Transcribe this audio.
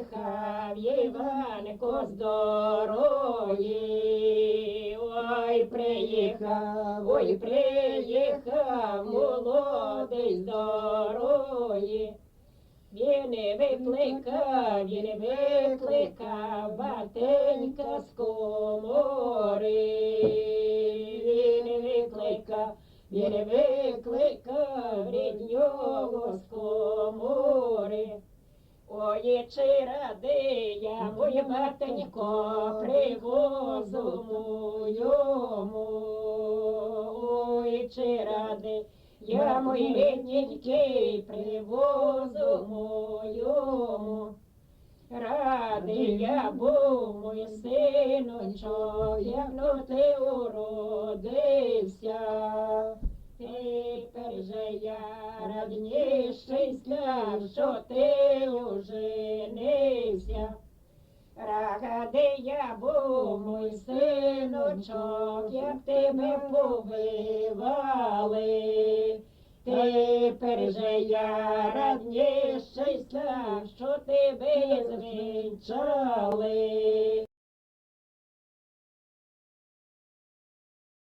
Приїхав Іванко з дороги, ой приїхав, ой приїхав молодий з дороги. Він викликав, він викликав батенька з комори. Він викликав, він викликав ріднього з комори. Чи ради я, мой батенько, привозу моєму. Чи ради я, мой рідненький, привозу моєму. Радий я був, мой синочок, як но ти уродився. Я радні щасля, що ти оженився. Радий я був, мой синочок, як тебе побивали. Тепер же я радні щасля, що тебе звінчали.